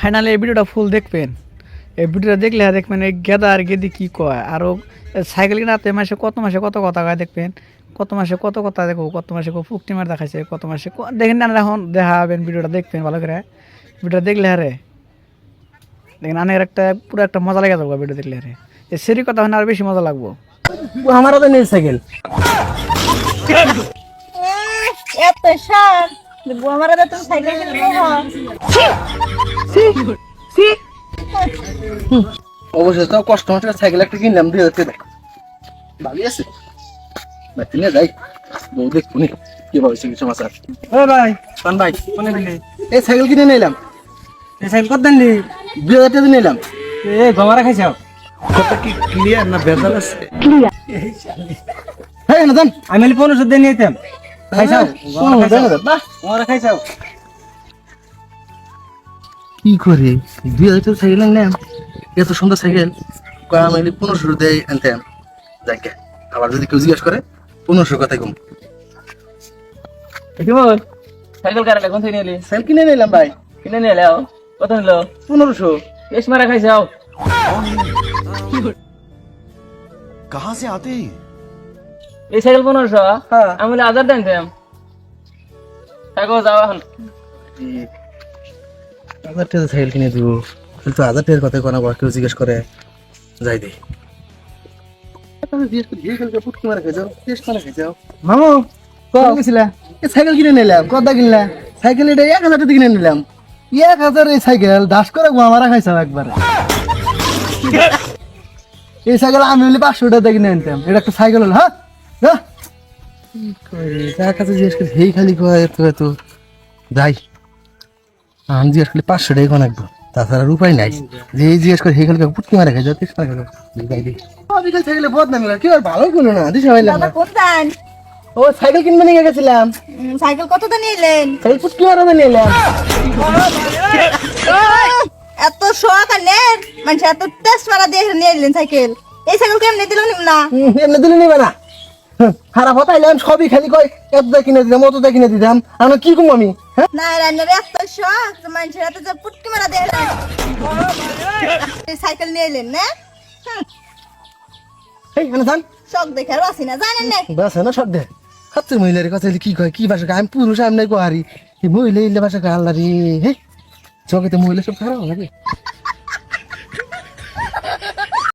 Finally এই ভিডিওটা ফুল দেখবেন। এই ভিডিওটা দেখলে দেখবেন এই গেদা আর গেদি কি কয়? আরও সাইকেল কিনাতে মাসে কত মাসে কত কথা কয় দেখবেন? কত মাসে কত কথা দেখো কত মাসে ফুকটি মার দেখাইছে কত মাসে দেখেন না এখন দেখাবেন ভিডিওটা দেখবেন ভালো করে। ভিডিওটা দেখলে হারে দেখেন আনের একটা পুরো একটা মজা লেগে যাব ভিডিও দেখলে হারে এই সেরি কথা হলে আর বেশি মজা লাগবো। আমারও তো নেই সাইকেল এত যে বুয়া মারা দেয় তুমি সাইকেল কিনে অবশ্যই তো কষ্ট মতো সাইকেল একটা কিনলাম দুই হাজার টাকা ভালোই আছে। বাড়িতে নিয়ে যাই। বউ দেখুনি কি ভাবছে কিছু ও ভাই ভাই কোনে দিলি? এই সাইকেল কিনে নিলাম। এই সাইকেল কত দিলি দুই হাজার টাকা নিলাম। এ গমারা খাইছাও কথা কি ক্লিয়ার না আছে? হ্যাঁ আমি পনেরোশো দিয়ে নিতাম। খাইছাও বাহ গমারা খাইছাও কি করে দুই হাজার টাকা সাইকেল আনলাম এত সুন্দর সাইকেল কয় আমি পনেরোশো দেয় আনতাম যাকে আবার যদি কেউ জিজ্ঞেস করে পনেরোশো কথা কম কি বল সাইকেল কার এখন থেকে নিলি সাইকেল কিনে নিলাম ভাই কিনে নিলে কত নিল পনেরোশো বেশ মারা খাইছাও कहाँ से आते हैं ये? এই সাইকেল পনেরোশো হ্যাঁ। আমি বলে হাজার দেন দেম। থাকো যাও এখন। হাজার টাকা সাইকেল কিনে দিব। কিন্তু হাজার টাকার কথা কোনো কেউ জিজ্ঞেস করে যাই দে। মামু কত গেছিলা? এই সাইকেল কিনে নিলাম কত কিনলাম সাইকেল এটা এক হাজার টাকা কিনে নিলাম। এক হাজার এই সাইকেল দাস করে আমার খাইছাম একবার। এই সাইকেল আমি হলে পাঁচশো টাকা কিনে আনতাম। এটা একটা সাইকেল হলো হ্যাঁ? তার কাছে জিজ্ঞেস করি হেই খালি কয় এত এত যাই। আমি জিজ্ঞেস করলে পাঁচশো টাকা কোন একবার তাছাড়া আর উপায় নাই। যে জিজ্ঞেস করে হেই খালি পুটকি মারা খাই বিকাল বদনামি আর ভালো না না ও সাইকেল কিনবে নিয়ে গেছিলাম। উম, সাইকেল কত দিয়ে নিলেন সাইকেল পুটকি মারা নিলাম উম, এত শখ আর নেন মানুষের এত টেস্ট মারা দিয়ে নিয়ে এলেন সাইকেল। এই সাইকেল কেমনি দিলাম না? এমনি দিলে নিবে না। খারাপ হতো আইলাম সবই খালি কয় এতটা কিনে দিতাম অতটা কিনে দিতাম। আমি কি কম আমি? হ্যাঁ? না রান্নার এত শখ মানুষের হাতে যে পুটকি মারা দিয়ে সাইকেল নিয়ে এলেন না? হুম, এই মানে জান শখ দেখে আর না জানেন না? বাস না সব দে খাচ্ছে মহিলার কথা কি কয় কি ভাষা আমি পুরুষ আমি নাই কোয়ারি। মহিলা ইল্লে ভাষা রে হে? চোখে তো মহিলা সব খারাপ হবে